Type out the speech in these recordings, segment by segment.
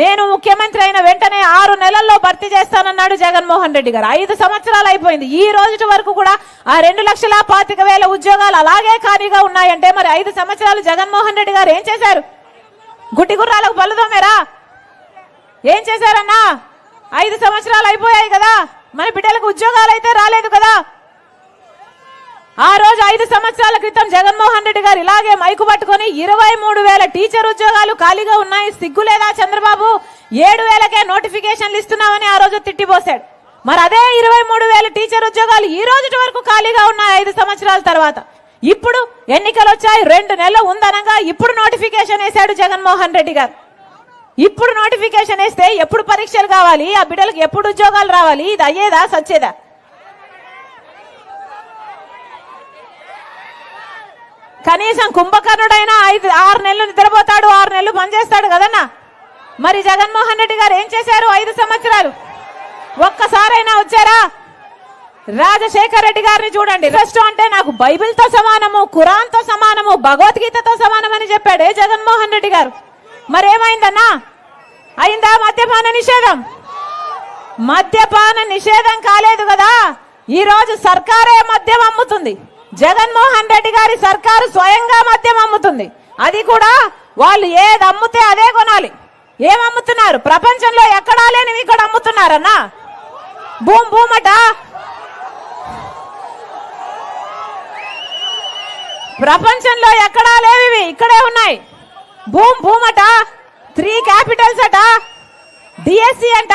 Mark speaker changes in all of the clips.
Speaker 1: నేను ముఖ్యమంత్రి అయిన వెంటనే ఆరు నెలల్లో భర్తీ చేస్తానన్నాడు జగన్మోహన్ రెడ్డి గారు. ఐదు సంవత్సరాలు అయిపోయింది. ఈ రోజు వరకు కూడా ఆ రెండు లక్షల పాతిక వేల ఉద్యోగాలు అలాగే ఖాళీగా ఉన్నాయంటే మరి ఐదు సంవత్సరాలు జగన్మోహన్ రెడ్డి గారు ఏం చేశారు? గుట్టి గుర్రాలకు పలుదోమేరా ఏం చేశారన్నా? ఐదు సంవత్సరాలు అయిపోయాయి కదా. మన బిడ్డలకు ఉద్యోగాలు అయితే రాలేదు కదా. ఆ రోజు ఐదు సంవత్సరాల క్రితం జగన్మోహన్ రెడ్డి గారు ఇలాగే మైకు పట్టుకొని ఇరవై మూడు వేల టీచర్ ఉద్యోగాలు ఖాళీగా ఉన్నాయి. సిగ్గు లేదా చంద్రబాబు? ఏడు వేలకే నోటిఫికేషన్లు ఇస్తున్నామని ఆ రోజు తిట్టిపోశాడు. మరి అదే ఇరవై మూడు వేల టీచర్ ఉద్యోగాలు ఈ రోజు వరకు ఖాళీగా ఉన్నాయి ఐదు సంవత్సరాల తర్వాత. ఇప్పుడు ఎన్నికలు వచ్చాయి. రెండు నెలలు ఉందనగా ఇప్పుడు నోటిఫికేషన్ వేశాడు జగన్మోహన్ రెడ్డి గారు. ఇప్పుడు నోటిఫికేషన్ వేస్తే ఎప్పుడు పరీక్షలు కావాలి? ఆ బిడ్డలకు ఎప్పుడు ఉద్యోగాలు రావాలి? ఇది అయ్యేదా? సచ్చేదా? కనీసం కుంభకర్ణుడైనా ఐదు ఆరు నెలలు నిద్రపోతాడు ఆరు నెలలు పనిచేస్తాడు కదన్నా? మరి జగన్మోహన్ రెడ్డి గారు ఏం చేశారు ఐదు సంవత్సరాలు? ఒక్కసారైనా వచ్చారా? రాజశేఖర్ రెడ్డి గారిని చూడండి. రెస్ట్ అంటే నాకు బైబిల్తో సమానము ఖురాన్తో సమానము భగవద్గీతతో సమానం అని చెప్పాడే జగన్మోహన్ రెడ్డి గారు. మరేమైందన్నా? అయిందా మద్యపాన నిషేధం? మద్యపాన నిషేధం కాలేదు కదా. ఈ రోజు సర్కారే మద్యం అమ్ముతుంది. జగన్మోహన్ రెడ్డి గారి సర్కారు స్వయంగా మద్యం అమ్ముతుంది. అది కూడా వాళ్ళు ఏది అమ్ముతే అదే కొనాలి. ఏం అమ్ముతున్నారు ప్రపంచంలో ఎక్కడా లేనివి ఇక్కడ అమ్ముతున్నారన్నా? భూమ్ భూమట? ప్రపంచంలో ఎక్కడా లేవివి ఇక్కడే ఉన్నాయి. భూమ్ భూమట? త్రీ క్యాపిటల్స్ అట? డిఎస్సి అంట?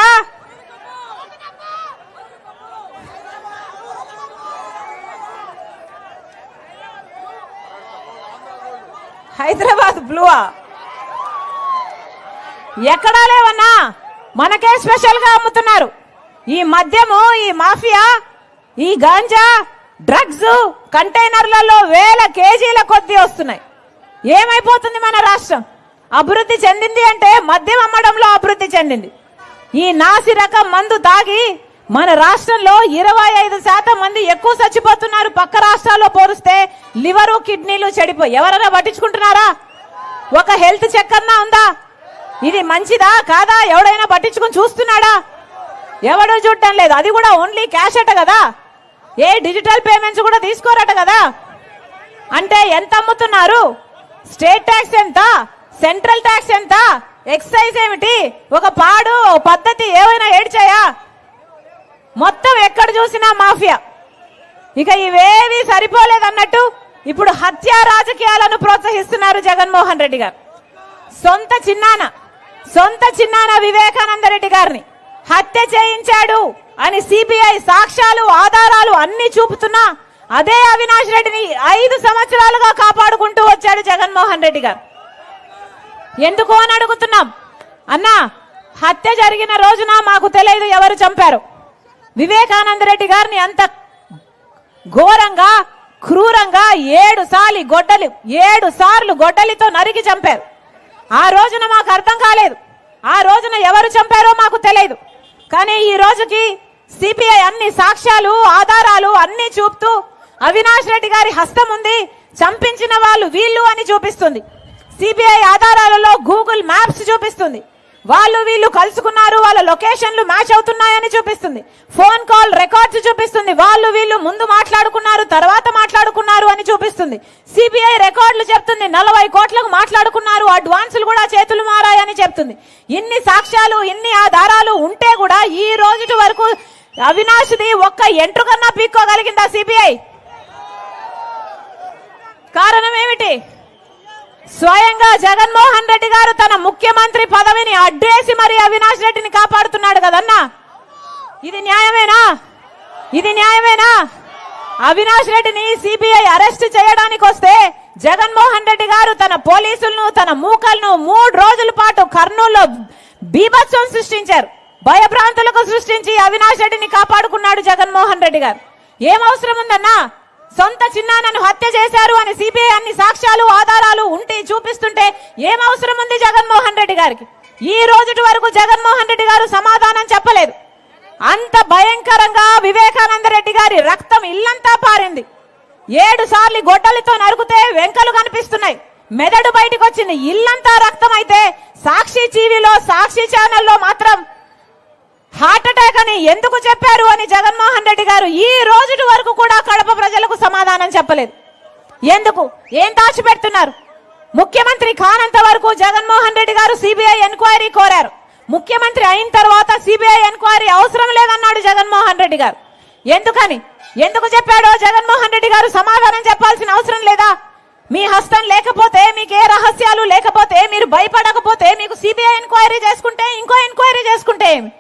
Speaker 1: హైదరాబాద్ బ్లూవా? ఎక్కడా లేవన్నా? మనకే స్పెషల్గా అమ్ముతున్నారు. ఈ మద్యము ఈ మాఫియా ఈ గాంజా డ్రగ్స్ కంటైనర్లలో వేల కేజీల కొద్దీ వస్తున్నాయి. ఏమైపోతుంది మన రాష్ట్రం? అభివృద్ధి చెందింది అంటే మద్యం అమ్మడంలో అభివృద్ధి చెందింది. ఈ నాసిరకం మందు తాగి మన రాష్ట్రంలో ఇరవై ఐదు శాతం మంది ఎక్కువ చచ్చిపోతున్నారు. పక్క రాష్ట్రాల్లో పోలిస్తే లివరు కిడ్నీలు చెడిపోయి ఎవరైనా పట్టించుకుంటున్నారా? ఒక హెల్త్ చెక్ అన్నా ఉందా? ఇది మంచిదా కాదా? ఎవడైనా పట్టించుకుని చూస్తున్నాడా? ఎవడు చూడటం లేదు. అది కూడా ఓన్లీ క్యాష్ అట కదా? ఏ డిజిటల్ పేమెంట్స్ కూడా తీసుకోరట కదా? అంటే ఎంత అమ్ముతున్నారు? స్టేట్ ట్యాక్స్ ఎంత? సెంట్రల్ ట్యాక్స్ ఎంత? ఎక్సైజ్ ఏమిటి? ఒక పాడు పద్ధతి ఏమైనా ఏడ్చాయా మొత్తం ఎక్కడ చూసినా మాఫియా. ఇక ఇవేవి సరిపోలేదన్నట్టు ఇప్పుడు హత్య రాజకీయాలను ప్రోత్సహిస్తున్నారు జగన్మోహన్ రెడ్డి గారు. సొంత చిన్నాన సొంత చిన్నాన వివేకానంద రెడ్డి గారిని హత్య చేయించాడు అని సిబిఐ సాక్ష్యాలు ఆధారాలు అన్ని చూపుతున్నా అదే అవినాష్ రెడ్డిని ఐదు సంవత్సరాలుగా కాపాడుకుంటూ వచ్చాడు జగన్మోహన్ రెడ్డి గారు. ఎందుకు అని అడుగుతున్నాం. అన్నా హత్య జరిగిన రోజున మాకు తెలియదు ఎవరు చంపారు. వివేకానంద రెడ్డి గారిని అంత ఘోరంగా క్రూరంగా ఏడు సార్లు గొడ్డలి ఏడు సార్లు గొడ్డలితో నరికి చంపారు. ఆ రోజున మాకు అర్థం కాలేదు. ఆ రోజున ఎవరు చంపారో మాకు తెలియదు. కానీ ఈ రోజుకి సిపిఐ అన్ని సాక్ష్యాలు ఆధారాలు అన్ని చూపుతూ అవినాష్ రెడ్డి గారి హస్తం ఉంది చంపించిన వాళ్ళు వీళ్ళు అని చూపిస్తుంది. సిబిఐ ఆధారాలలో గూగుల్ మ్యాప్స్ చూపిస్తుంది. వాళ్ళు వీళ్ళు కలుసుకున్నారు వాళ్ళ లొకేషన్లు మ్యాచ్ అవుతున్నాయని చూపిస్తుంది. ఫోన్ కాల్ రికార్డ్స్ చూపిస్తుంది. వాళ్ళు వీళ్ళు ముందు మాట్లాడుకున్నారు తర్వాత మాట్లాడుకున్నారు అని చూపిస్తుంది. సిబిఐ రికార్డులు చెప్తుంది. నలభై కోట్లకు మాట్లాడుకున్నారు అడ్వాన్సులు కూడా చేతులు మారాయని చెప్తుంది. ఇన్ని సాక్ష్యాలు ఇన్ని ఆధారాలు ఉంటే కూడా ఈ రోజు వరకు అవినాష్ది ఒక్క ఎంట్రుకన్నా పీక్కోగలిగిందా సిబిఐ? కారణం ఏమిటి? స్వయంగా జగన్మోహన్ రెడ్డి గారు తన ముఖ్యమంత్రి పదవిని అడ్డేసి మరి అవినాష్ రెడ్డిని కాపాడుతున్నాడు కదన్నా? ఇది న్యాయమేనా? ఇది న్యాయమేనా? అవినాష్ రెడ్డిని సిబిఐ అరెస్ట్ చేయడానికి వస్తే జగన్మోహన్ రెడ్డి గారు తన పోలీసులను తన మూకలను మూడు రోజుల పాటు కర్నూలులో బీభత్సం సృష్టించారు. భయభ్రాంతులకు సృష్టించి అవినాష్ రెడ్డిని కాపాడుకున్నాడు జగన్మోహన్ రెడ్డి గారు. ఏం అవసరం ఉందన్నా? సొంత చిన్నాన్నను హత్య చేశారు అని సిబిఐ అన్ని సాక్ష్యాలు ఆధారాలు ఉంటే చూపిస్తుంటే ఏం అవసరం ఉంది జగన్మోహన్ రెడ్డి గారికి? ఈ రోజుటి వరకు జగన్మోహన్ రెడ్డి గారు సమాధానం చెప్పలేదు. అంత భయంకరంగా వివేకానంద రెడ్డి గారి రక్తం ఇల్లంతా పారింది. ఏడు సార్లు గొడ్డలితో నరుకుతే వెంకలు కనిపిస్తున్నాయి. మెదడు బయటకు వచ్చింది ఇల్లంతా రక్తం అయితే సాక్షి టీవీలో సాక్షి ఛానల్లో మాత్రం హార్ట్ అటాక్ అని ఎందుకు చెప్పారు అని జగన్మోహన్ రెడ్డి గారు ఈ రోజుటి వరకు కూడా కడప చెప్పలేదు. ఎందుకు? ఏం దాచిపెడుతున్నారు ముఖ్యమంత్రి కానంత వరకు జగన్మోహన్ రెడ్డి గారు సిబిఐ ఎంక్వైరీ కోరారు. ముఖ్యమంత్రి అయిన తర్వాత సిబిఐ ఎంక్వైరీ అవసరం లేదన్నాడు జగన్మోహన్ రెడ్డి గారు. ఎందుకని? ఎందుకు చెప్పాడో జగన్మోహన్ రెడ్డి గారు సమాధానం చెప్పాల్సిన అవసరం లేదా? మీ హస్తం లేకపోతే మీకు ఏ రహస్యాలు లేకపోతే మీరు భయపడకపోతే మీకు సిబిఐ ఎంక్వైరీ చేసుకుంటే ఇంకో ఎంక్వైరీ చేసుకుంటే ఏమి?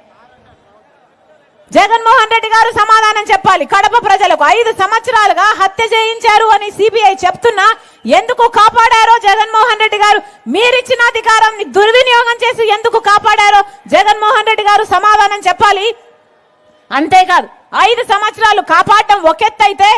Speaker 1: జగన్మోహన్ రెడ్డి గారు సమాధానం చెప్పాలి. కడప ప్రజలకు ఐదు సంవత్సరాలుగా హత్య చేయించారు అని సిబిఐ చెప్తున్నా. ఎందుకు కాపాడారో జగన్మోహన్ రెడ్డి గారు? మీరిచ్చిన అధికారాన్ని దుర్వినియోగం చేసి ఎందుకు కాపాడారో జగన్మోహన్ రెడ్డి గారు సమాధానం చెప్పాలి. అంతేకాదు ఐదు సంవత్సరాలు కాపాడటం ఒకెత్తైతే